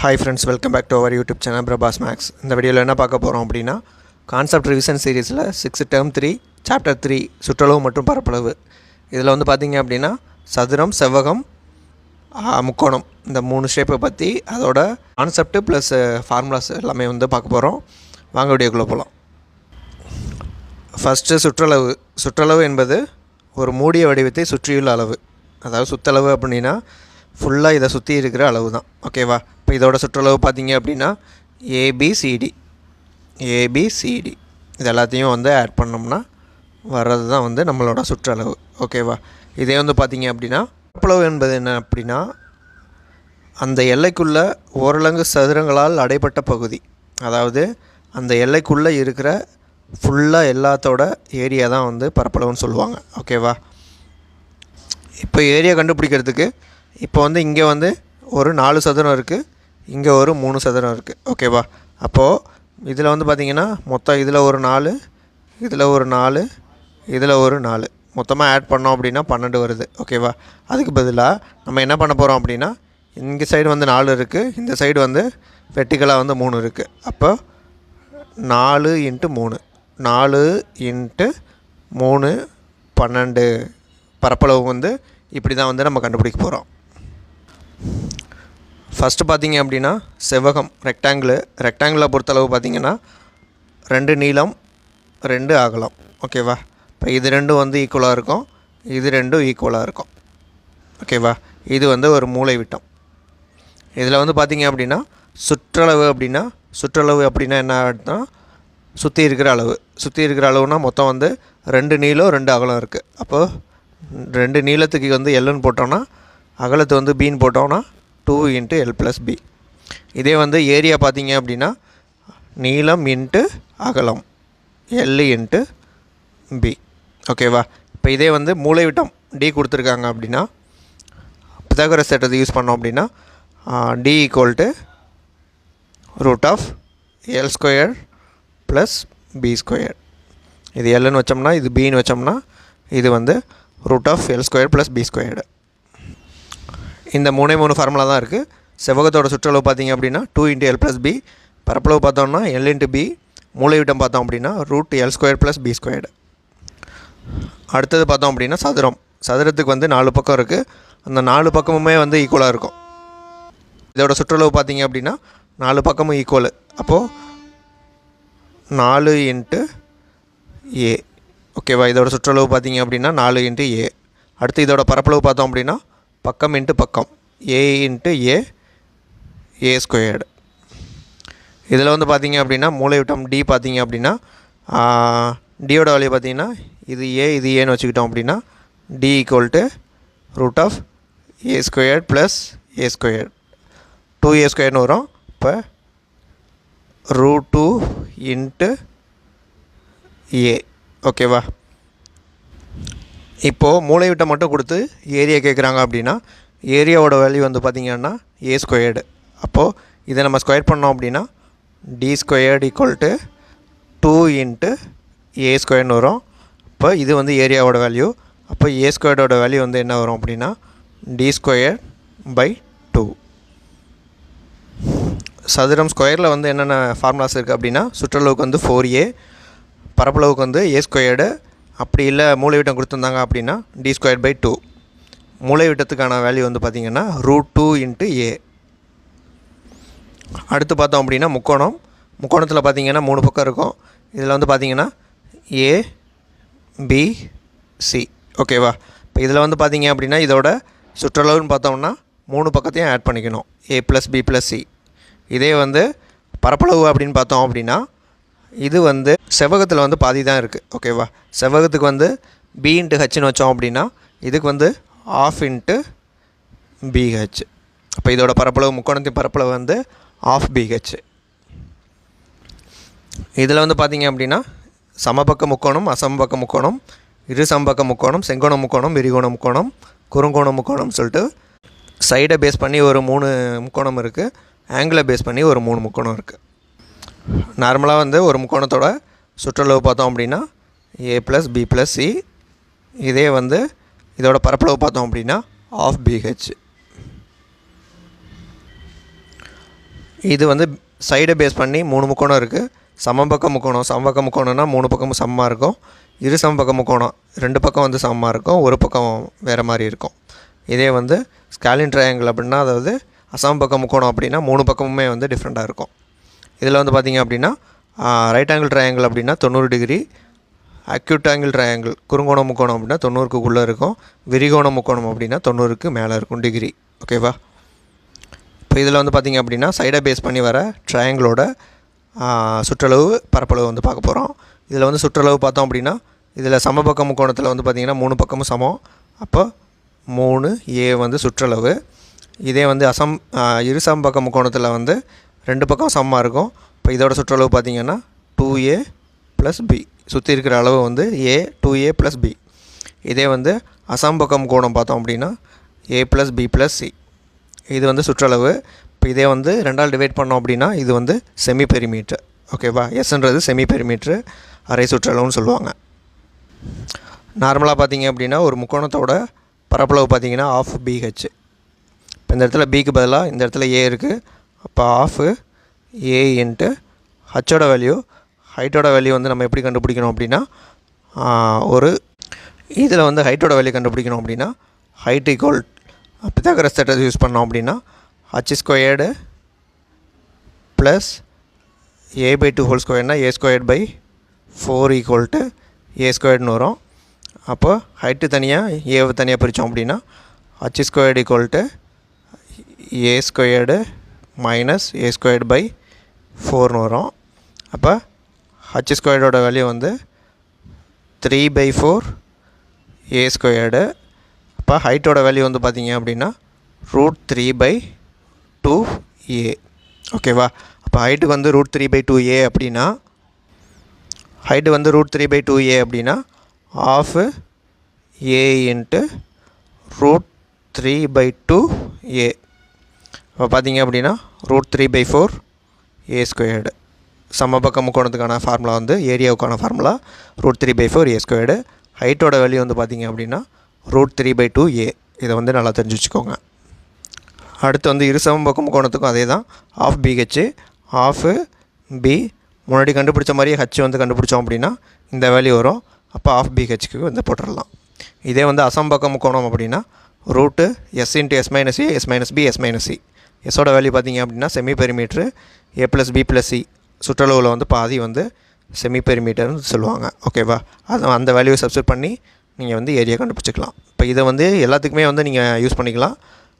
Hi friends welcome back to our YouTube channel Prabhas maths இந்த வீடியோவில் என்ன பார்க்க போகிறோம் அப்படின்னா கான்செப்ட் ரிவிஷன் சீரீஸில் six term three chapter three சுற்றளவு மற்றும் பரப்பளவு. இதில் வந்து பார்த்திங்க அப்படின்னா சதுரம் செவ்வகம் முக்கோணம். இந்த மூணு ஷேப்பை பற்றி அதோட கான்செப்ட் ப்ளஸ் ஃபார்முலாஸ் எல்லாமே வந்து பார்க்க போகிறோம் வாங்க வீடியோக்குள்ளே போகலாம் ஃபஸ்ட்டு சுற்றளவு. சுற்றளவு என்பது ஒரு மூடிய வடிவத்தை சுற்றியுள்ள அளவு. அதாவது சுற்றளவு அப்படின்னா ஃபுல்லாக இதை சுற்றி இருக்கிற அளவு தான் ஓகேவா இப்போ இதோட சுற்றளவு பார்த்தீங்க அப்படின்னா ஏபிசிடி ஏபிசிடி இது எல்லாத்தையும் வந்து ஆட் பண்ணோம்னா வர்றது தான் வந்து நம்மளோட சுற்றளவு. ஓகேவா இதே வந்து பார்த்தீங்க அப்படின்னா பரப்பளவு என்பது என்ன அப்படின்னா அந்த எல்லைக்குள்ள ஓரலங்கு சதுரங்களால் அடைப்பட்ட பகுதி. அதாவது அந்த எல்லைக்குள்ளே இருக்கிற ஃபுல்லாக எல்லாத்தோட ஏரியா தான் வந்து பரப்பளவுன்னு சொல்லுவாங்க. ஓகேவா இப்போ ஏரியா கண்டுபிடிக்கிறதுக்கு இப்போ வந்து இங்கே வந்து ஒரு நாலு சதுரம் இருக்குது இங்கே ஒரு மூணு சதுரம் இருக்குது ஓகேவா அப்போது இதில் வந்து பார்த்திங்கன்னா மொத்தம் இதில் ஒரு நாலு இதில் ஒரு நாலு இதில் ஒரு நாலு. மொத்தமாக ஆட் பண்ணோம் அப்படின்னா பன்னெண்டு வருது. ஓகேவா அதுக்கு பதிலாக நம்ம என்ன பண்ண போகிறோம் அப்படின்னா இங்கே சைடு வந்து நாலு இருக்குது இந்த சைடு வந்து வெட்டிக்கலாக வந்து மூணு இருக்குது அப்போ நாலு இன்ட்டு மூணு. நாலு இன்ட்டு மூணு பன்னெண்டு. பரப்பளவு வந்து இப்படி தான் வந்து நம்ம கண்டுபிடிக்க போகிறோம் ஃபஸ்ட்டு பார்த்தீங்க அப்படின்னா செவ்வகம் ரெக்டாங்கிள் ரெக்டாங்கிளை பொறுத்தளவு பார்த்தீங்கன்னா ரெண்டு நீளம் ரெண்டு அகலம். ஓகேவா இப்போ இது ரெண்டும் வந்து ஈக்குவலாக இருக்கும். இது ரெண்டும் ஈக்குவலாக இருக்கும். ஓகேவா இது வந்து ஒரு மூளை விட்டம். இதில் வந்து பார்த்தீங்க அப்படின்னா சுற்றளவு அப்படின்னா சுற்றளவு அப்படின்னா என்ன அர்த்தம் சுற்றி இருக்கிற அளவு. சுற்றி இருக்கிற அளவுனா மொத்தம் வந்து ரெண்டு நீளம் ரெண்டு அகலம் இருக்குது அப்போது ரெண்டு நீளத்துக்கு வந்து எல்லுன்னு போட்டோம்னா அகலத்து வந்து பீன் போட்டோம்னா two into L plus B இதே வந்து ஏரியா பார்த்தீங்க அப்படின்னா நீளம் இன்ட்டு அகலம் எல் இன்ட்டு பி ஓகேவா இப்போ இதே வந்து மூளைவிட்டம் டி கொடுத்துருக்காங்க அப்படின்னா பிதாகரஸ் சட்டத்தை யூஸ் பண்ணோம் அப்படின்னா D equal to root of L square plus B square இது எல்லுன்னு வச்சோம்னா இது பின்னு வச்சோம்னா இது வந்து root of L square plus B squared இந்த மூணே மூணு ஃபார்முலா தான் இருக்குது செவ்வகத்தோட சுற்றளவு பார்த்தீங்க அப்படின்னா two into L plus B பரப்பளவு பார்த்தோம்னா எல் இன்ட்டு பி மூளைவிட்டம் பார்த்தோம் அப்படின்னா root L square plus B squared அடுத்தது பார்த்தோம் அப்படின்னா சதுரம். சதுரத்துக்கு வந்து நாலு பக்கம் இருக்குது அந்த நாலு பக்கமுமே வந்து ஈக்குவலாக இருக்கும். இதோட சுற்றளவு பார்த்திங்க அப்படின்னா நாலு பக்கமும் ஈக்குவலு அப்போது நாலு இன்ட்டு ஏ ஓகேவா இதோட சுற்றளவு பார்த்திங்க அப்படின்னா நாலு இன்ட்டு ஏ அடுத்து இதோட பரப்பளவு பார்த்தோம் அப்படின்னா பக்கம் இன்ட்டு பக்கம். A into A A squared இதில் வந்து பார்த்தீங்க அப்படின்னா மூலைவிட்டம் டி பார்த்தீங்க அப்படின்னா டியோட வேல்யூ பார்த்தீங்கன்னா இது ஏ இது ஏன்னு வச்சுக்கிட்டோம் அப்படின்னா D equal to root of A squared plus A squared two A ஸ்கொயர்னு வரும். இப்போ ரூட் டூ இன்ட்டு ஏ ஓகேவா இப்போது மூளைவிட்டை மட்டும் கொடுத்து ஏரியா கேட்குறாங்க அப்படின்னா ஏரியாவோட வேல்யூ வந்து பார்த்திங்கன்னா ஏ ஸ்கொயர்டு அப்போது இதை நம்ம ஸ்கொயர் பண்ணோம் அப்படின்னா D squared equal to two into A ஸ்கொயர்னு வரும். இப்போ இது வந்து ஏரியாவோட வேல்யூ அப்போ ஏ ஸ்கொயர்டோட வேல்யூ வந்து என்ன வரும் அப்படின்னா டி ஸ்கொயர் பை டூ சதுரம் ஸ்கொயரில் வந்து என்னென்ன ஃபார்முலாஸ் இருக்குது அப்படின்னா சுற்றளவுக்கு வந்து ஃபோர் ஏ பரப்பளவுக்கு வந்து ஏ ஸ்கொயர்டு அப்படி இல்லை மூளைவிட்டம் கொடுத்துருந்தாங்க அப்படின்னா டி ஸ்கொயர் பை டூ மூளைவிட்டத்துக்கான வேல்யூ வந்து பார்த்திங்கன்னா ரூட் டூ இன்ட்டு ஏ அடுத்து பார்த்தோம் அப்படின்னா முக்கோணம். முக்கோணத்தில் பார்த்தீங்கன்னா மூணு பக்கம் இருக்கும். இதில் வந்து பார்த்திங்கன்னா ஏ பி சி ஓகேவா இப்போ இதில் வந்து பார்த்தீங்க அப்படின்னா இதோட சுற்றளவுன்னு பார்த்தோம்னா மூணு பக்கத்தையும் ஆட் பண்ணிக்கணும். A plus B plus C இதே வந்து பரப்பளவு அப்படின்னு பார்த்தோம் அப்படின்னா இது வந்து செவ்வகத்தில் வந்து பாதி தான் இருக்குது ஓகேவா செவ்வகத்துக்கு வந்து பி இன்ட்டு ஹெச்னு வச்சோம் அப்படின்னா இதுக்கு வந்து ஆஃப் இன்ட்டு பிஹெச் அப்போ இதோட பரப்பளவு முக்கோணத்தின் பரப்பளவு வந்து ஆஃப் பிஹெச் இதில் வந்து பார்த்தீங்க அப்படின்னா சமபக்க முக்கோணம் அசமபக்க முக்கோணம் இரு சமபக்க முக்கோணம் செங்கோண முக்கோணம் விரிகோண முக்கோணம் குறுங்கோண முக்கோணம் சொல்லிட்டு சைடை பேஸ் பண்ணி ஒரு மூணு முக்கோணம் இருக்குது ஆங்கிளை பேஸ் பண்ணி ஒரு மூணு முக்கோணம் இருக்குது நார்மலாக வந்து ஒரு முக்கோணத்தோட சுற்றளவு பார்த்தோம் அப்படின்னா A plus B plus C இதே வந்து இதோட பரப்பளவு பார்த்தோம் அப்படின்னா ஆஃப் பிஹெச் இது வந்து சைடை பேஸ் பண்ணி மூணு முக்கோணம் இருக்குது சமபக்க முக்கோணம் சமபக்க முக்கோணம்னா மூணு பக்கமும் சமமாக இருக்கும். இரு சமபக்க முக்கோணம் ரெண்டு பக்கம் வந்து சமமாக இருக்கும். ஒரு பக்கம் வேறு மாதிரி இருக்கும். இதே வந்து ஸ்காலின் ட்ரையாங்கிள் அப்படின்னா அதாவது அசமபக்க முக்கோணம் அப்படின்னா மூணு பக்கமுமே வந்து டிஃப்ரெண்ட்டாக இருக்கும். இதில் வந்து பார்த்திங்க அப்படின்னா ரைட் ஆங்கிள் ட்ரையாங்கிள் அப்படின்னா தொண்ணூறு டிகிரி அக்யூட் ஆங்கிள் ட்ரையாங்கிள் குறுங்கோணம் முக்கோணம் அப்படின்னா தொண்ணூறுக்குள்ளே இருக்கும் விரிகோண முக்கோணம் அப்படின்னா தொண்ணூறுக்கு மேலே இருக்கும் டிகிரி ஓகேவா இப்போ இதில் வந்து பார்த்திங்க அப்படின்னா சைடை பேஸ் பண்ணி வர ட்ரையாங்கிளோட சுற்றளவு பரப்பளவு வந்து பார்க்க போகிறோம் இதில் வந்து சுற்றளவு பார்த்தோம் அப்படின்னா இதில் சமபக்க முக்கோணத்தில் வந்து பார்த்திங்கன்னா மூணு பக்கமும் சமம். அப்போ மூணு ஏ வந்து சுற்றளவு. இதே வந்து அசம் இரு சமபக்க முக்கோணத்தில் வந்து ரெண்டு பக்கம் சமமாக இருக்கும். இப்போ இதோட சுற்றளவு பார்த்திங்கன்னா டூ ஏ ப்ளஸ் பி சுற்றி இருக்கிற அளவு வந்து A two A plus B இதே வந்து அசம்பக்கம் கோணம் பார்த்தோம் அப்படின்னா A plus B plus C இது வந்து சுற்றளவு. இப்போ இதே வந்து ரெண்டால் டிவைட் பண்ணோம் அப்படின்னா இது வந்து செமி பெரிமீட்டர் ஓகேவா எஸ்ன்றது செமி பெரிமீட்ரு அரை சுற்றளவுன்னு சொல்லுவாங்க. நார்மலாக பார்த்தீங்க அப்படின்னா ஒரு முக்கோணத்தோட பரப்பளவு பார்த்தீங்கன்னா ஆஃப் பிஹெச் இப்போ இந்த இடத்துல பிக்கு பதிலாக இந்த இடத்துல ஏ இருக்குது அப்போ ஆஃபு ஏ இன்ட்டு ஹச்சோட வேல்யூ ஹைட்டோட வேல்யூ வந்து நம்ம எப்படி கண்டுபிடிக்கணும் அப்படின்னா ஒரு இதில் வந்து ஹைட்டோட வேல்யூ கண்டுபிடிக்கணும் அப்படின்னா height equal Pythagoras theorem use பண்ணோம் அப்படின்னா H squared plus A by two whole ஸ்கொயர்னா A squared by four equal to A ஸ்கொயர்டுன்னு வரும். அப்போ ஹைட்டு தனியாக ஏவை தனியாக பிரித்தோம் அப்படின்னா H squared equal to A squared minus A squared by ஃபோர்னு வரும். அப்போ ஹச் ஸ்கொயர்டோட வேல்யூ வந்து three by four A squared அப்போ ஹைட்டோட வேல்யூ வந்து பார்த்தீங்க அப்படின்னா root three by two A ஓகேவா அப்போ ஹைட்டுக்கு வந்து root three by two A அப்படின்னா ஹைட்டு வந்து root three by two A அப்படின்னா half A into root three by two A இப்போ பார்த்தீங்க அப்படின்னா root three by four A squared சமபக்க முக்கோணத்துக்கான ஃபார்முலா வந்து ஏரியாவுக்கான formula root three by four A squared ஹைட்டோட value வந்து பார்த்திங்க அப்படின்னா root three by two A இதை வந்து நல்லா தெரிஞ்சு வச்சுக்கோங்க. அடுத்து வந்து இரு சமபக்க முக்கோணத்துக்கும் அதே தான் ஆஃப் பிஹெச் ஆஃபு பி முன்னாடி கண்டுபிடிச்ச மாதிரியே ஹச் வந்து கண்டுபிடிச்சோம் அப்படின்னா இந்த வேல்யூ வரும். அப்போ ஆஃப் பிஹெச்க்கு வந்து போட்டுடலாம். இதே வந்து அசம்பக்க முக்கோணம் அப்படின்னா root S into S minus A S minus B S minus C எஸ்ஸோட value பார்த்தீங்க அப்படின்னா semi perimeter A plus B plus C சுற்றளவில் வந்து பாதி வந்து செமி பெரிமீட்டர்னு சொல்லுவாங்க. ஓகேவா அது அந்த வேல்யூவை சப்ஸ்ட் பண்ணி நீங்கள் வந்து ஏரியா கண்டுபிடிச்சிக்கலாம். இப்போ இதை வந்து எல்லாத்துக்குமே வந்து நீங்கள் யூஸ் பண்ணிக்கலாம்.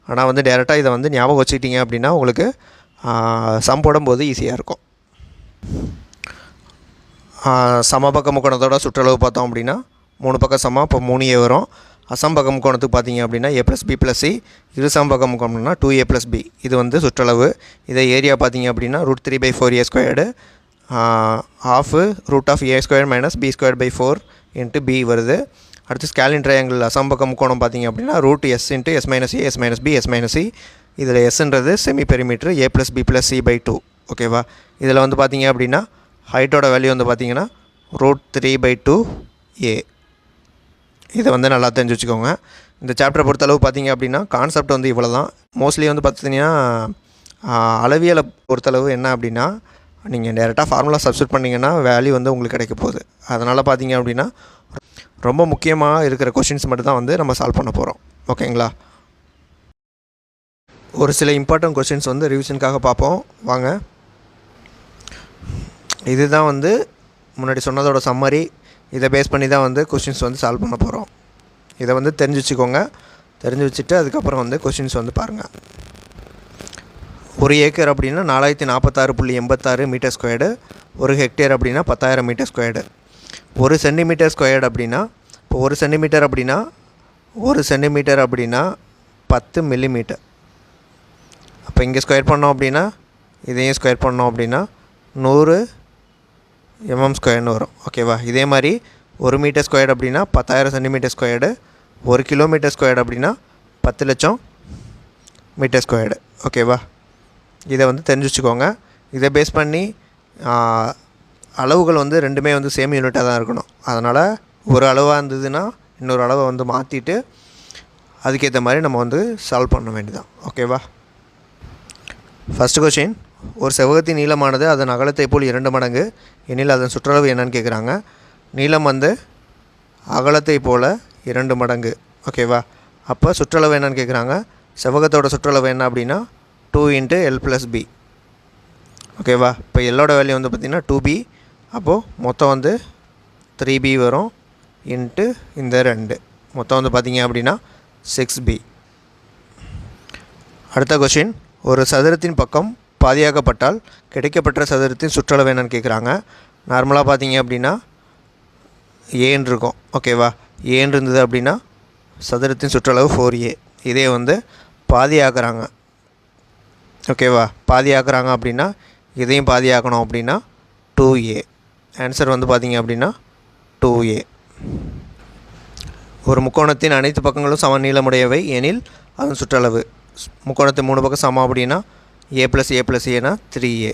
ஆனால் வந்து டேரெக்டாக இதை வந்து ஞாபகம் வச்சுக்கிட்டீங்க அப்படின்னா உங்களுக்கு சம் போடும்போது ஈஸியாக இருக்கும். சமபக்க முக்கோணத்தோட சுற்றளவு பார்த்தோம் அப்படின்னா மூணு பக்கம் சமம் இப்போ மூணு ஏ வரும். அசம்பகம் கோணத்துக்கு பார்த்தீங்க அப்படின்னா A plus B plus C இரு சம்பகம் கோணம்னா டூ ஏ ப்ளஸ் பி இது வந்து சுற்றளவு. இதை ஏரியா பார்த்தீங்க அப்படின்னா root three by four A squared half root of A square minus B square by four into B வருது. அடுத்து ஸ்கேலின் ட்ரையாங்கிள் அசம்பகம் கோணம் பார்த்தீங்க அப்படின்னா root S into S minus A S minus B S minus C இதில் எஸ்ன்றது semi perimeter A plus B plus C by two ஓகேவா இதில் வந்து பார்த்தீங்க அப்படின்னா ஹைட்டோட வேல்யூ வந்து பார்த்தீங்கன்னா root three by two A இதை வந்து நல்லா தெரிஞ்சு வச்சுக்கோங்க. இந்த சாப்டரை பொறுத்தளவு பார்த்தீங்க அப்படின்னா கான்செப்ட் வந்து இவ்வளோ தான் மோஸ்ட்லி வந்து பார்த்தீங்கன்னா அளவியலை பொறுத்தளவு என்ன அப்படின்னா நீங்கள் டேரெக்டாக ஃபார்முலா சப்ஸ்டியூட் பண்ணிங்கன்னா வேல்யூ வந்து உங்களுக்கு கிடைக்க போகுது. அதனால் பார்த்தீங்க அப்படின்னா ரொம்ப முக்கியமாக இருக்கிற கொஷின்ஸ் மட்டும் தான் வந்து நம்ம சால்வ் பண்ண போகிறோம் ஓகேங்களா? ஒரு சில இம்பார்ட்டன்ட் கொஷின்ஸ் வந்து ரிவிஷனுக்காக பார்ப்போம். வாங்க. இதுதான் வந்து முன்னாடி சொன்னதோட சம்மரி இதை பேஸ் பண்ணி தான் வந்து கொஷின்ஸ் வந்து சால்வ் பண்ண போகிறோம் இதை வந்து தெரிஞ்சு வச்சுக்கோங்க தெரிஞ்சு வச்சுட்டு அதுக்கப்புறம் வந்து கொஷின்ஸ் வந்து பாருங்கள் ஒரு ஏக்கர் அப்படின்னா நாலாயிரத்தி நாற்பத்தாறு புள்ளி எண்பத்தாறு மீட்டர் ஸ்கொயர்டு ஒரு ஹெக்டேர் அப்படின்னா பத்தாயிரம் மீட்டர் ஸ்கொயர்டு ஒரு சென்டிமீட்டர் ஸ்கொயர்டு அப்படின்னா இப்போ ஒரு சென்டிமீட்டர் அப்படின்னா ஒரு சென்டிமீட்டர் அப்படின்னா பத்து மில்லிமீட்டர் அப்போ இங்கே ஸ்கொயர் பண்ணோம் அப்படின்னா இதையும் ஸ்கொயர் பண்ணோம் அப்படின்னா நூறு எம்எம் ஸ்கொயர்னு வரும். ஓகேவா இதே மாதிரி ஒரு மீட்டர் ஸ்கொயர்டு அப்படின்னா பத்தாயிரம் சென்டிமீட்டர் ஸ்கொயர்டு ஒரு கிலோமீட்டர் ஸ்கொயர்டு அப்படின்னா பத்து லட்சம் மீட்டர் ஸ்கொயர்டு ஓகேவா இதை வந்து தெரிஞ்சு வச்சுக்கோங்க இதை பேஸ் பண்ணி அளவுகள் வந்து ரெண்டுமே வந்து சேம் யூனிட்டாக தான் இருக்கணும். அதனால் ஒரு அளவாக இருந்ததுன்னா இன்னொரு அளவை வந்து மாற்றிட்டு அதுக்கேற்ற மாதிரி நம்ம வந்து சால்வ் பண்ண வேண்டியதான் ஓகேவா ஃபஸ்ட்டு கொஷின் ஒரு செவ்வகத்தின் நீளமானது அதன் அகலத்தை போல் இரண்டு மடங்கு எனில் அதன் சுற்றளவு என்னன்னு கேட்குறாங்க நீளம் வந்து அகலத்தை போல் இரண்டு மடங்கு. ஓகேவா அப்போ சுற்றளவு என்னன்னு கேட்குறாங்க செவ்வகத்தோட சுற்றளவு என்ன அப்படின்னா two into L plus B ஓகேவா இப்போ எல்லோட வேல்யூ வந்து பார்த்திங்கன்னா டூ பி அப்போது மொத்தம் வந்து த்ரீ பி வரும் இன்ட்டு இந்த ரெண்டு. மொத்தம் வந்து பார்த்திங்க அப்படின்னா சிக்ஸ் பி அடுத்த கொஷின் ஒரு சதுரத்தின் பக்கம் பாதியாக்கப்பட்டால் கிடைக்கப்பட்ட சதுரத்தின் சுற்றளவு என்னன்னு கேட்குறாங்க நார்மலாக பார்த்தீங்க அப்படின்னா ஏன்னு இருக்கும். ஓகேவா ஏன் இருந்தது அப்படின்னா சதுரத்தின் சுற்றளவு ஃபோர் ஏ இதே வந்து பாதியாக்குறாங்க. ஓகேவா பாதியாக்குறாங்க அப்படின்னா இதையும் பாதியாக்கணும் அப்படின்னா டூ ஏ ஆன்சர் வந்து பார்த்தீங்க அப்படின்னா டூ ஏ ஒரு முக்கோணத்தின் அனைத்து பக்கங்களும் சம நீளமுடையவை எனில் அதன் சுற்றளவு. முக்கோணத்தின் மூணு பக்கம் சமம் அப்படின்னா ஏ ப்ளஸ் ஏ ப்ளஸ் ஏனா த்ரீ ஏ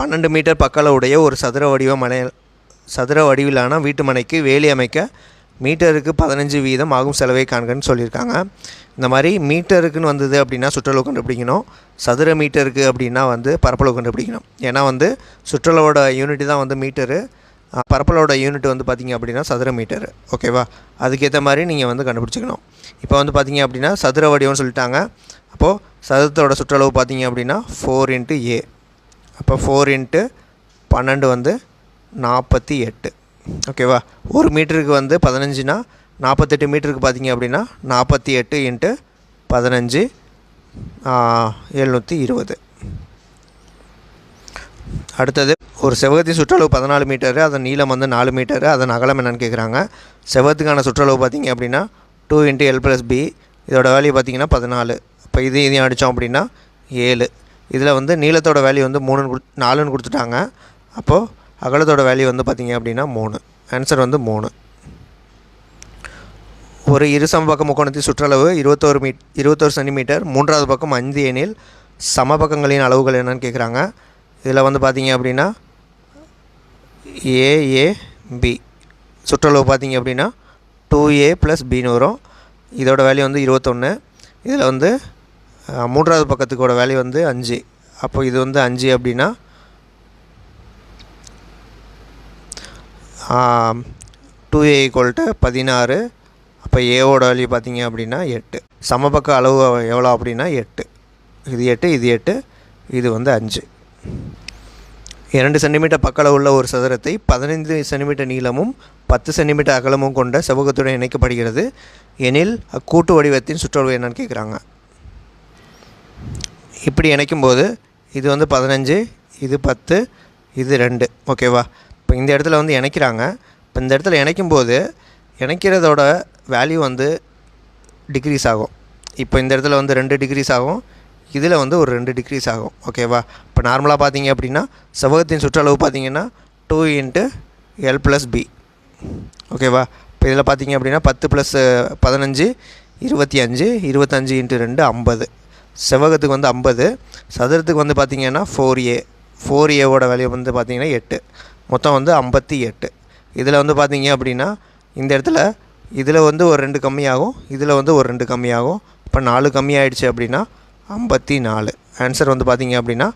பன்னெண்டு மீட்டர் பக்களவுடைய ஒரு சதுர வடிவ மனை சதுர வடிவிலான வீட்டு மனைக்கு வேலி அமைக்க மீட்டருக்கு பதினஞ்சு வீதம் ஆகும் செலவை காண்கன்னு சொல்லியிருக்காங்க. இந்த மாதிரி மீட்டருக்குன்னு வந்தது அப்படின்னா சுற்றளவு கண்டுபிடிக்கணும். சதுர மீட்டருக்கு அப்படின்னா வந்து பரப்பளவு கண்டுபிடிக்கணும். ஏன்னா வந்து சுற்றளவோட யூனிட் தான் வந்து மீட்டரு. பரப்பளவோட யூனிட் வந்து பார்த்திங்க அப்படின்னா சதுர மீட்டர் ஓகேவா அதுக்கேற்ற மாதிரி நீங்கள் வந்து கண்டுபிடிச்சிக்கணும். இப்போ வந்து பார்த்தீங்க அப்படின்னா சதுர வடிவம்னு சொல்லிட்டாங்க. அப்போது சதுரத்தோட சுற்றளவு பார்த்தீங்க அப்படின்னா ஃபோர் இன்ட்டு ஏ அப்போ ஃபோர் இன்ட்டு பன்னெண்டு வந்து நாற்பத்தி எட்டு ஓகேவா ஒரு மீட்டருக்கு வந்து பதினஞ்சுனா நாற்பத்தெட்டு மீட்டருக்கு பார்த்தீங்க அப்படின்னா நாற்பத்தி எட்டு இன்ட்டு பதினஞ்சு எழுநூற்றி இருபது. அடுத்தது ஒரு செவகத்தின் சுற்றளவு பதினாலு மீட்டரு அதன் நீளம் வந்து நாலு மீட்டரு அதன் அகலம் என்னென்னு கேட்குறாங்க செவகத்துக்கான சுற்றளவு பார்த்தீங்க அப்படின்னா two into L plus B இதோட வேல்யூ பார்த்தீங்கன்னா பதினாலு. இப்போ இது இதையும் அடித்தோம் அப்படின்னா ஏழு. இதில் வந்து நீளத்தோட வேல்யூ வந்து மூணுன்னு கொடு நாலுன்னு கொடுத்துட்டாங்க. அப்போது அகலத்தோட வேல்யூ வந்து பார்த்திங்க அப்படின்னா மூணு. ஆன்சர் வந்து மூணு. ஒரு இரு சமபக்க முக்கோணத்தின் சுற்றளவு இருபத்தோரு மீ இருபத்தோரு சென்டிமீட்டர் மூன்றாவது பக்கம் அஞ்சு எனில் சமபக்கங்களின் அளவுகள் என்னன்னு கேட்குறாங்க இதில் வந்து பார்த்தீங்க அப்படின்னா ஏஏபி சுற்றளவு பார்த்தீங்க அப்படின்னா டூ ஏ ப்ளஸ் பின்னு வரும். இதோட வேல்யூ வந்து இருபத்தொன்று இதில் வந்து மூன்றாவது பக்கத்துக்கோட வேல்யூ வந்து அஞ்சு. அப்போ இது வந்து அஞ்சு அப்படின்னா டூ ஏ ஈக்குவல்ட்டு பதினாறு. அப்போ ஏவோட வேல்யூ பார்த்தீங்க அப்படின்னா எட்டு. சமபக்க அளவு எவ்வளோ அப்படின்னா எட்டு. இது எட்டு இது எட்டு இது வந்து அஞ்சு. இரண்டு சென்டிமீட்டர் பக்களவு உள்ள ஒரு சதுரத்தை பதினைந்து சென்டிமீட்டர் நீளமும் பத்து சென்டிமீட்டர் அகலமும் கொண்ட செவ்வகத்துடன் இணைக்கப்படுகிறது. எனில் அக்கூட்டு வடிவத்தின் சுற்றளவு என்னன்னு கேட்குறாங்க இப்படி இணைக்கும்போது இது வந்து பதினஞ்சு இது பத்து இது ரெண்டு. ஓகேவா இப்போ இந்த இடத்துல வந்து இணைக்கிறாங்க. இப்போ இந்த இடத்துல இணைக்கும்போது இணைக்கிறதோட வேல்யூ வந்து டிக்ரீஸ் ஆகும். இப்போ இந்த இடத்துல வந்து ரெண்டு டிகிரிஸ் ஆகும். இதில் வந்து ஒரு ரெண்டு டிக்ரீஸ் ஆகும் ஓகேவா இப்போ நார்மலாக பார்த்தீங்க அப்படின்னா செவ்வகத்தின் சுற்றளவு பார்த்தீங்கன்னா two into L plus B ஓகேவா இப்போ இதில் பார்த்தீங்க அப்படின்னா பத்து ப்ளஸ் பதினஞ்சு இருபத்தி அஞ்சு இருபத்தஞ்சு இன்ட்டு ரெண்டு ஐம்பது. செவ்வகத்துக்கு வந்து ஐம்பது சதுரத்துக்கு வந்து பார்த்தீங்கன்னா ஃபோர் ஏ ஃபோர் ஏவோட வேல்யூ வந்து பார்த்தீங்கன்னா எட்டு மொத்தம் வந்து ஐம்பத்தி எட்டு. இதில் வந்து பார்த்தீங்க அப்படின்னா இந்த இடத்துல இதில் வந்து ஒரு ரெண்டு கம்மியாகும் இதில் வந்து ஒரு ரெண்டு கம்மியாகும். இப்போ நாலு கம்மியாயிடுச்சு அப்படின்னா ஐம்பத்தி நாலு ஆன்சர் வந்து பார்த்தீங்க அப்படின்னா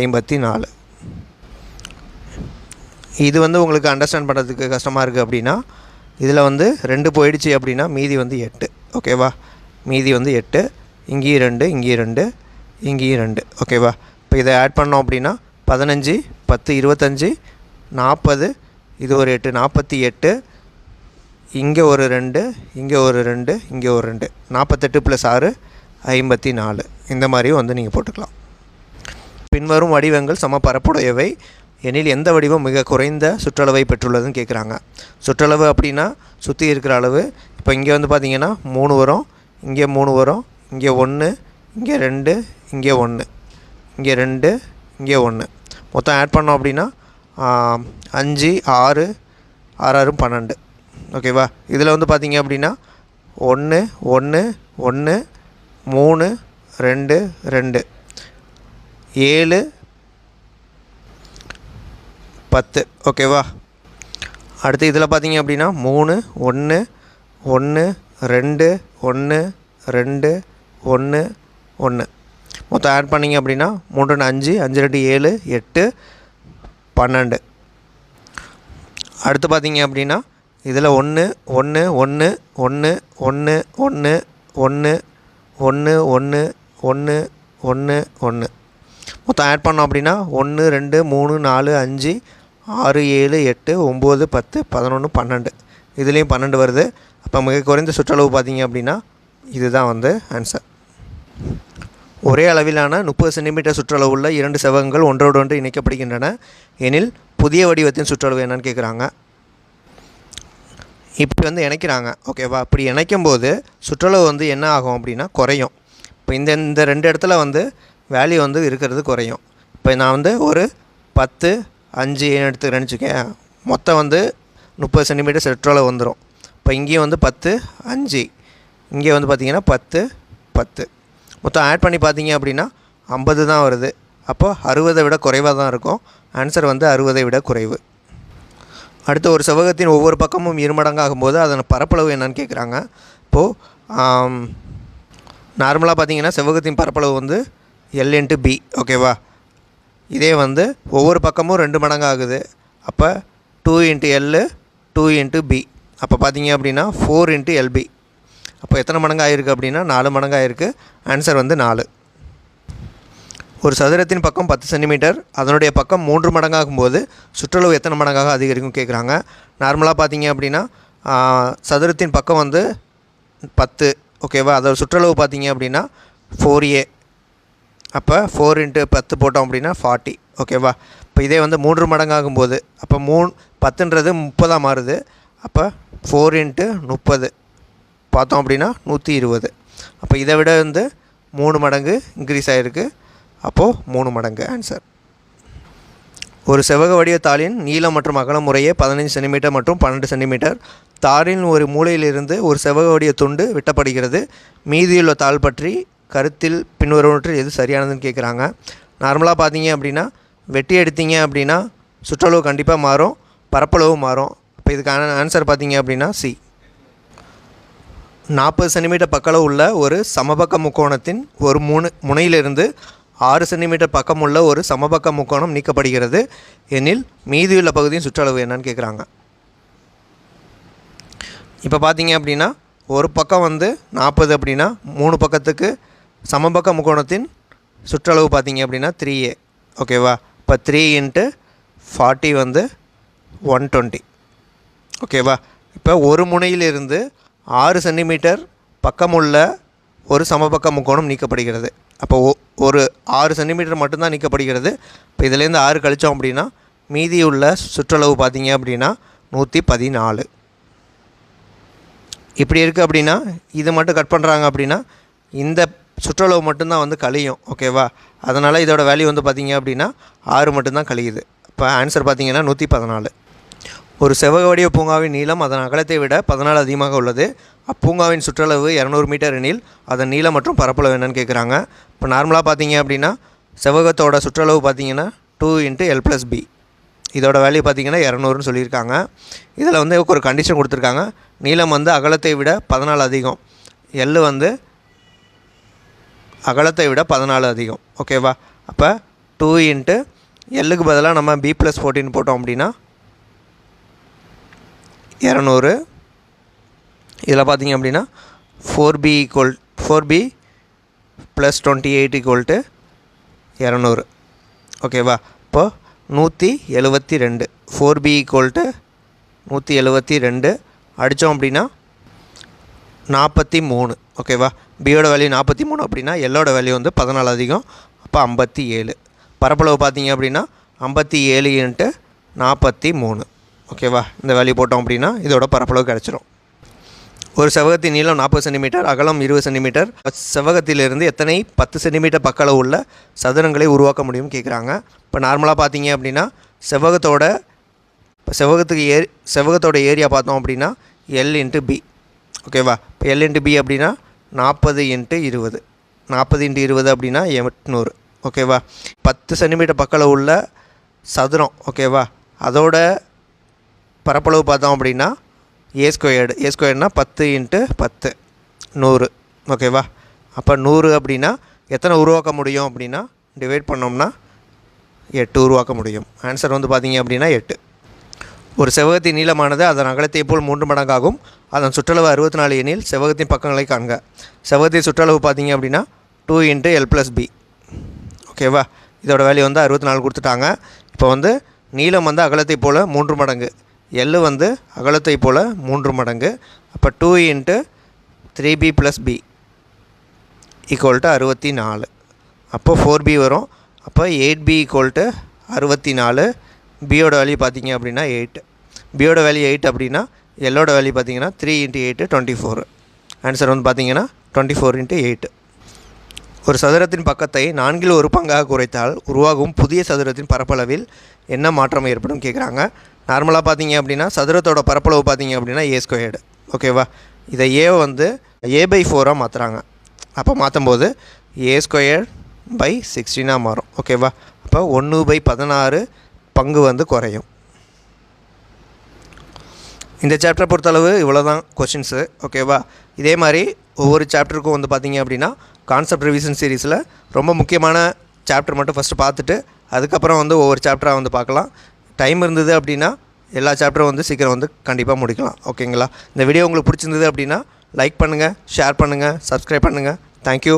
ஐம்பத்தி நாலு இது வந்து உங்களுக்கு அண்டர்ஸ்டாண்ட் பண்ணுறதுக்கு கஷ்டமாக இருக்குது அப்படின்னா இதில் வந்து ரெண்டு போயிடுச்சு அப்படின்னா மீதி வந்து எட்டு. ஓகேவா மீதி வந்து எட்டு. இங்கேயும் ரெண்டு இங்கேயும் ரெண்டு இங்கேயும் ரெண்டு. ஓகேவா இப்போ இதை ஆட் பண்ணோம் அப்படின்னா பதினஞ்சு பத்து இருபத்தஞ்சி நாற்பது இது ஒரு எட்டு நாற்பத்தி எட்டு இங்கே ஒரு ரெண்டு இங்கே ஒரு ரெண்டு இங்கே ஒரு ரெண்டு. நாற்பத்தெட்டு ப்ளஸ் ஆறு ஐம்பத்தி நாலு. இந்த மாதிரியும் வந்து நீங்கள் போட்டுக்கலாம். பின்வரும் வடிவங்கள் சம பரப்புடையவை எனில் எந்த வடிவம் மிக குறைந்த சுற்றளவை பெற்றுள்ளதுன்னு கேட்குறாங்க சுற்றளவு அப்படின்னா சுற்றி இருக்கிற அளவு. இப்போ இங்கே வந்து பார்த்தீங்கன்னா மூணு வரும் இங்கே மூணு வரும் இங்கே ஒன்று இங்கே ரெண்டு இங்கே ஒன்று இங்கே ரெண்டு இங்கே ஒன்று மொத்தம் ஆட் பண்ணோம் அப்படின்னா அஞ்சு ஆறு ஆறாறும் பன்னெண்டு. ஓகேவா இதில் வந்து பார்த்திங்க அப்படின்னா ஒன்று ஒன்று ஒன்று மூணு ரெண்டு ரெண்டு. ஏழு பத்து. ஓகேவா அடுத்து இதில் பார்த்தீங்க அப்படின்னா மூணு ஒன்று ஒன்று ரெண்டு ஒன்று ரெண்டு ஒன்று ஒன்று. மொத்தம் ஆட் பண்ணிங்க அப்படின்னா மூணு ரெண்டு அஞ்சு அஞ்சு ரெண்டு ஏழு எட்டு பன்னெண்டு. அடுத்து பார்த்தீங்க அப்படின்னா இதில் ஒன்று ஒன்று ஒன்று ஒன்று ஒன்று ஒன்று ஒன்று ஒன்று ஒன்று ஒன்று ஒன்று ஒன்று. மொத்தம் ஆட் பண்ணோம் அப்படின்னா ஒன்று ரெண்டு மூணு நாலு அஞ்சு ஆறு ஏழு எட்டு ஒம்பது பத்து பதினொன்று பன்னெண்டு. இதுலேயும் பன்னெண்டு வருது. அப்போ மிக குறைந்த சுற்றளவு பார்த்தீங்க அப்படின்னா இதுதான் வந்து ஆன்சர் ஒரே அளவிலான முப்பது சென்டிமீட்டர் சுற்றளவு உள்ள இரண்டு செவ்வகங்கள் ஒன்றோடு ஒன்று இணைக்கப்படுகின்றன. எனில் புதிய வடிவத்தின் சுற்றளவு என்னன்னு கேட்குறாங்க இப்படி வந்து இணைக்கிறாங்க. ஓகேவா அப்படி இணைக்கும் போது சுற்றளவு வந்து என்ன ஆகும் அப்படின்னா குறையும். இப்போ இந்த இந்த ரெண்டு இடத்துல வந்து வேல்யூ வந்து இருக்கிறது குறையும். இப்போ நான் வந்து ஒரு பத்து அஞ்சு எடுத்து நினச்சிக்கேன் மொத்தம் வந்து முப்பது சென்டிமீட்டர் சுற்றளவு வந்துடும் இப்போ இங்கேயும் வந்து பத்து அஞ்சு. இங்கே வந்து பார்த்திங்கன்னா பத்து பத்து. மொத்தம் ஆட் பண்ணி பார்த்தீங்க அப்படின்னா ஐம்பது தான் வருது. அப்போ அறுபதை விட குறைவாக தான் இருக்கும். ஆன்சர் வந்து அறுபதை விட குறைவு. அடுத்து ஒரு செவ்வகத்தின் ஒவ்வொரு பக்கமும் இருமடங்காகும் போது அதன் பரப்பளவு என்னன்னு கேட்குறாங்க இப்போது நார்மலாக பார்த்தீங்கன்னா செவ்வகத்தின் பரப்பளவு வந்து எல் இன்ட்டு பி ஓகேவா இதே வந்து ஒவ்வொரு பக்கமும் ரெண்டு மடங்கு ஆகுது அப்போ two into L two into B அப்போ பார்த்தீங்க அப்படின்னா ஃபோர் இன்ட்டு எல்பி அப்போ எத்தனை மடங்கு ஆயிருக்கு அப்படின்னா நாலு மடங்கு ஆகிருக்கு ஆன்சர் வந்து நாலு. ஒரு சதுரத்தின் பக்கம் பத்து சென்டிமீட்டர் அதனுடைய பக்கம் மூன்று மடங்காகும்போது சுற்றளவு எத்தனை மடங்காக அதிகரிக்கும் கேட்குறாங்க நார்மலாக பார்த்தீங்க அப்படின்னா சதுரத்தின் பக்கம் வந்து பத்து ஓகேவா அதோட சுற்றளவு பார்த்தீங்க அப்படின்னா ஃபோர் ஏ அப்போ ஃபோர் இன்ட்டு பத்து போட்டோம் அப்படின்னா ஃபார்ட்டி ஓகேவா இப்போ இதே வந்து மூன்று மடங்காகும்போது அப்போ மூணு பத்துன்றது முப்பதாக மாறுது. அப்போ ஃபோர் இன்ட்டு முப்பது பார்த்தோம் அப்படின்னா நூற்றி இருபது. அப்போ இதை விட வந்து மூணு மடங்கு இன்க்ரீஸ் ஆகிருக்கு அப்போது மூணு மடங்கு ஆன்சர் ஒரு செவ்வக வடிவ தாளின் நீளம் மற்றும் அகலம் முறையே பதினஞ்சு சென்டிமீட்டர் மற்றும் பன்னெண்டு சென்டிமீட்டர். தாளின் ஒரு மூலையிலிருந்து ஒரு செவ்வக வடிவ துண்டு வெட்டப்படுகிறது. மீதியுள்ள தாள் பற்றி கருத்தில் பின்வருவற்றில் எது சரியானதுன்னு கேட்குறாங்க நார்மலாக பார்த்தீங்க அப்படின்னா வெட்டி எடுத்தீங்க அப்படின்னா சுற்றளவு கண்டிப்பாக மாறும் பரப்பளவு மாறும். இப்போ இதுக்கான ஆன்சர் பார்த்தீங்க அப்படின்னா சி நாற்பது சென்டிமீட்டர் பக்களவு உள்ள ஒரு சமபக்க முக்கோணத்தின் ஒரு முனை முனையிலிருந்து ஆறு சென்டிமீட்டர் பக்கமுள்ள ஒரு சமபக்க முக்கோணம் நீக்கப்படுகிறது. எனில் மீதியுள்ள பகுதியின் சுற்றளவு என்னன்னு கேட்குறாங்க இப்போ பார்த்தீங்க அப்படின்னா ஒரு பக்கம் வந்து நாற்பது அப்படின்னா மூணு பக்கத்துக்கு சமபக்க முக்கோணத்தின் சுற்றளவு பார்த்தீங்க அப்படின்னா த்ரீ ஏ ஓகேவா இப்போ த்ரீ இன்ட்டு ஃபார்ட்டி வந்து ஒன் டுவெண்ட்டி ஓகேவா இப்போ ஒரு முனையிலிருந்து ஆறு சென்டிமீட்டர் பக்கமுள்ள ஒரு சமபக்க முக்கோணம் நீக்கப்படுகிறது. அப்போ ஒரு ஆறு சென்டிமீட்டர் மட்டும்தான் நீக்கப்படுகிறது. இப்போ இதுலேருந்து ஆறு கழித்தோம் அப்படின்னா மீதியுள்ள சுற்றளவு பார்த்தீங்க அப்படின்னா நூற்றி பதினாலு இப்படி இருக்குது அப்படின்னா இது மட்டும் கட் பண்ணுறாங்க அப்படின்னா இந்த சுற்றளவு மட்டும்தான் வந்து கழியும் ஓகேவா அதனால் இதோட வேல்யூ வந்து பார்த்தீங்க அப்படின்னா ஆறு மட்டும்தான் கழியுது. இப்போ ஆன்சர் பார்த்தீங்கன்னா நூற்றி பதினாலு ஒரு செவ்வக வடிவ பூங்காவின் நீளம் அதன் அகலத்தை விட பதினாலு அதிகமாக உள்ளது. அப்பூங்காவின் சுற்றளவு இரநூறு மீட்டர் எனில் அதன் நீளம் மற்றும் பரப்பளவு என்னன்னு கேட்குறாங்க இப்போ நார்மலாக பார்த்தீங்க அப்படின்னா செவ்வகத்தோட சுற்றளவு பார்த்தீங்கன்னா two into L plus B இதோட வேல்யூ பார்த்தீங்கன்னா இரநூறுன்னு சொல்லியிருக்காங்க. இதில் வந்து ஒரு கண்டிஷன் கொடுத்துருக்காங்க. நீளம் வந்து அகலத்தை விட பதினாலு அதிகம். எல் வந்து அகலத்தை விட பதினாலு அதிகம். ஓகேவா அப்போ டூ இன்ட்டு எல்லுக்கு பதிலாக நம்ம பி ப்ளஸ் ஃபோர்டீன் போட்டோம் அப்படின்னா இரநூறு இதில் பார்த்தீங்க அப்படின்னா four B equal four B plus twenty eight equal to இரநூறு ஓகேவா இப்போ நூற்றி எழுபத்தி ரெண்டு. ஃபோர் பி ஈக்குவல் டு நூற்றி எழுபத்தி ரெண்டு. அடித்தோம் அப்படின்னா நாற்பத்தி மூணு. ஓகேவா பியோட வேல்யூ நாற்பத்தி மூணு அப்படின்னா எல்லோட வேல்யூ வந்து பதினாலு அதிகம் அப்போ ஐம்பத்தி ஏழு. பரப்பளவு பார்த்தீங்க அப்படின்னா ஐம்பத்தி ஏழு இன்ட்டு நாற்பத்தி மூணு. ஓகேவா இந்த வேல்யூ போட்டோம் அப்படின்னா இதோட பரப்பளவு கிடச்சிரும். ஒரு செவ்வகத்தின் நீளம் நாற்பது சென்டிமீட்டர் அகலம் இருபது சென்டிமீட்டர். செவகத்திலிருந்து எத்தனை? பத்து சென்டிமீட்டர் பக்களவு உள்ள சதுரங்களை உருவாக்க முடியும்னு கேட்குறாங்க இப்போ நார்மலாக பார்த்தீங்க அப்படின்னா செவ்வகத்தோட இப்போ செவ்வகத்துக்கு ஏ செவ்வகத்தோட ஏரியா பார்த்தோம் அப்படின்னா எல் இன்ட்டு பி ஓகேவா இப்போ எல் இன்ட்டு பி அப்படின்னா நாற்பது இன்ட்டு இருபது. நாற்பது இன்ட்டு இருபது அப்படின்னா எட்நூறு. ஓகேவா பத்து சென்டிமீட்டர் பக்களவு உள்ள சதுரம். ஓகேவா அதோட பரப்பளவு பார்த்தோம் அப்படின்னா ஏ ஸ்கொயர்டு ஏ ஸ்கொயர்னால் பத்து இன்ட்டு பத்து. நூறு. ஓகேவா அப்போ நூறு அப்படின்னா எத்தனை உருவாக்க முடியும் அப்படின்னா டிவைட் பண்ணோம்னா எட்டு உருவாக்க முடியும். ஆன்சர் வந்து பார்த்தீங்க அப்படின்னா எட்டு. ஒரு செவகத்தின் நீளமானது அதன் அகலத்தை போல் மூன்று மடங்காகும். அதன் சுற்றளவு அறுபத்தி நாலு எண்ணில் செவகத்தின் பக்கங்களை காண்க. செவகத்தின் சுற்றளவு பார்த்தீங்க அப்படின்னா two into L plus B ஓகேவா இதோட வேல்யூ வந்து அறுபத்தி நாலு கொடுத்துட்டாங்க. இப்போ வந்து நீளம் வந்து அகலத்தை போல் மூன்று மடங்கு. எல் வந்து அகலத்தை போல் மூன்று மடங்கு. அப்போ two into three B plus B equal to அறுபத்தி நாலு அப்போ ஃபோர் பி வரும். அப்போ எயிட் பி ஈக்குவல் டு அறுபத்தி நாலு பியோட வேல்யூ பார்த்தீங்க அப்படின்னா எயிட் பியோட வேல்யூ எயிட் அப்படின்னா எல்லோட வேல்யூ பார்த்தீங்கன்னா three into eight twenty four answer வந்து பார்த்தீங்கன்னா டுவெண்ட்டி ஃபோர் இன்ட்டு எயிட்டு ஒரு சதுரத்தின் பக்கத்தை நான்கில் ஒரு பங்காக குறைத்தால் உருவாகும் புதிய சதுரத்தின் பரப்பளவில் என்ன மாற்றம் ஏற்படும் கேட்குறாங்க நார்மலாக பார்த்தீங்க அப்படின்னா சதுரத்தோட பரப்பளவு பார்த்தீங்க அப்படின்னா ஏ ஸ்கொயர்டு ஓகேவா இதை ஏ வந்து ஏ பை ஃபோராக மாற்றுறாங்க அப்போ மாற்றும் போது ஏ ஸ்கொயர் பை சிக்ஸ்டீனாக மாறும். ஓகேவா அப்போ ஒன்று பை பதினாறு பங்கு வந்து குறையும். இந்த சாப்டரை பொறுத்தளவு இவ்வளோ தான் கொஷின்ஸு ஓகேவா இதே மாதிரி ஒவ்வொரு சாப்டருக்கும் வந்து பார்த்தீங்க அப்படின்னா கான்செப்ட் ரிவிஷன் சீரீஸில் ரொம்ப முக்கியமான சாப்டர் மட்டும் ஃபஸ்ட்டு பார்த்துட்டு அதுக்கப்புறம் வந்து ஒவ்வொரு சாப்டராக வந்து பார்க்கலாம். டைம் இருந்தது அப்படின்னா எல்லா சாப்டரும் வந்து சீக்கிரம் வந்து கண்டிப்பாக முடிக்கலாம். ஓகேங்களா இந்த வீடியோ உங்களுக்கு பிடிச்சிருந்தது அப்படின்னா லைக் பண்ணுங்கள் ஷேர் பண்ணுங்கள் சப்ஸ்கிரைப் பண்ணுங்கள் தேங்க்யூ